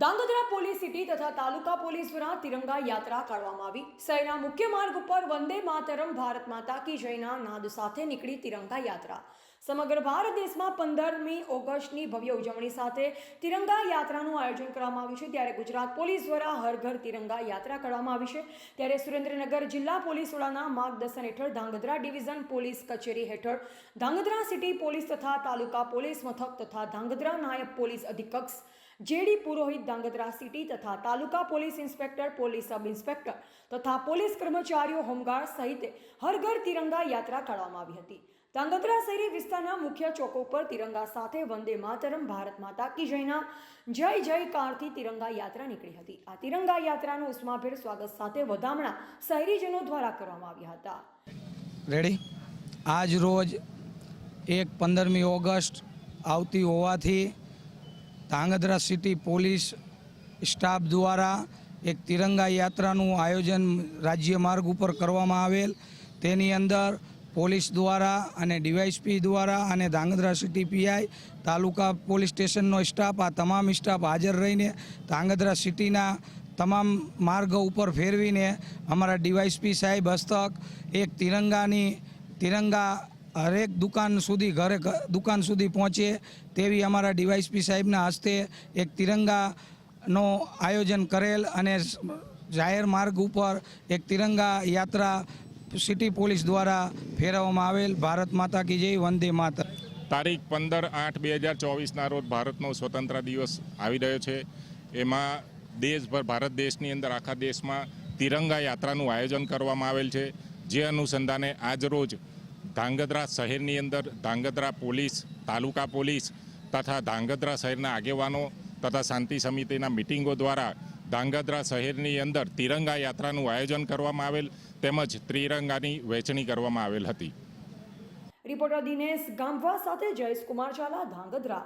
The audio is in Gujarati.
ધાંગધ્રા પોલીસ સિટી તથા તાલુકા પોલીસ દ્વારા તિરંગા યાત્રા કાઢવામાં આવી. શહેરના મુખ્ય માર્ગ ઉપર વંદે માતરમ, ભારત માતા કી જયના નાદ સાથે નીકળી તિરંગા યાત્રા. સમગ્ર ભારત દેશમાં પંદરમી ઓગસ્ટની ભવ્ય ઉજવણી સાથે તિરંગા યાત્રાનું આયોજન કરવામાં આવ્યું છે. ત્યારે ગુજરાત પોલીસ દ્વારા હર ઘર તિરંગા યાત્રા કરવામાં આવી છે. ત્યારે સુરેન્દ્રનગર જિલ્લા પોલીસ વડાના માર્ગદર્શન હેઠળ ધાંગધ્રા ડિવિઝન પોલીસ કચેરી હેઠળ ધાંગધ્રા સિટી પોલીસ તથા તાલુકા પોલીસ મથક તથા ધાંગધ્રા નાયબ પોલીસ અધિક્ષક જેડી પુરોહિત ધાંગધ્રા સિટી તથા તાલુકા police inspector, police sub inspector તથા પોલીસ કર્મચારીઓ હોમગાર્ડ સહિત હર ઘર તિરંગા યાત્રા કાઢવામાં આવી હતી. ધાંગધ્રા શહેરી વિસ્તારના મુખ્ય ચોકો પર તિરંગા સાથે વંદે માતરમ, ભારત માતા કી જયના, જય જયકારથી તિરંગા યાત્રા નીકળી હતી. આ તિરંગા યાત્રાનું ઉષ્માભેર સ્વાગત સાથે વધામણા શહેરીજનો દ્વારા કરવામાં આવ્યા હતા. રેડી આજ રોજ એક પંદરમી ઓગસ્ટ આવતી હોવાથી ધાંગધ્રા સિટી પોલીસ સ્ટાફ દ્વારા એક તિરંગા યાત્રાનું આયોજન રાજ્ય માર્ગ ઉપર કરવામાં આવેલ. તેની અંદર પોલીસ દ્વારા અને ડીવાયસપી દ્વારા અને ધાંગધ્રા સિટી પીઆઈ, તાલુકા પોલીસ સ્ટેશનનો સ્ટાફ, આ તમામ સ્ટાફ હાજર રહીને ધાંગધ્રા સિટીના તમામ માર્ગ ઉપર ફેરવીને અમારા ડીવાયસપી સાહેબ હસ્તક, એક તિરંગાની, તિરંગા હરેક દુકાન સુધી, ઘરે દુકાન સુધી પહોંચે તેવી અમારા ડીવાયસપી સાહેબના હસ્તે એક તિરંગાનો આયોજન કરેલ અને જાહેર માર્ગ ઉપર એક તિરંગા યાત્રા સિટી પોલીસ દ્વારા ફેરવવામાં આવેલ. ભારત માતા કી જય, વંદે માતા તારીખ પંદર આઠ બે હજાર ચોવીસના રોજ ભારતનો સ્વતંત્ર દિવસ આવી રહ્યો છે. એમાં દેશભર, ભારત દેશની અંદર, આખા દેશમાં તિરંગા યાત્રાનું આયોજન કરવામાં આવેલ છે. જે અનુસંધાને આજ રોજ ધાંગધ્રા શહેરની અંદર ધાંગધ્રા પોલીસ, તાલુકા પોલીસ તથા ધાંગધ્રા શહેરના આગેવાનો તથા શાંતિ સમિતિના મિટિંગો દ્વારા ધાંગધ્રા શહેરની અંદર તિરંગા યાત્રાનું આયોજન કરવામાં આવેલ તેમજ ત્રિરંગાની વહેંચણી કરવામાં આવેલ હતી. રિપોર્ટર દિનેશ ગામવા સાથે જયેશ કુમાર ઝાલા, ધાંગધ્રા.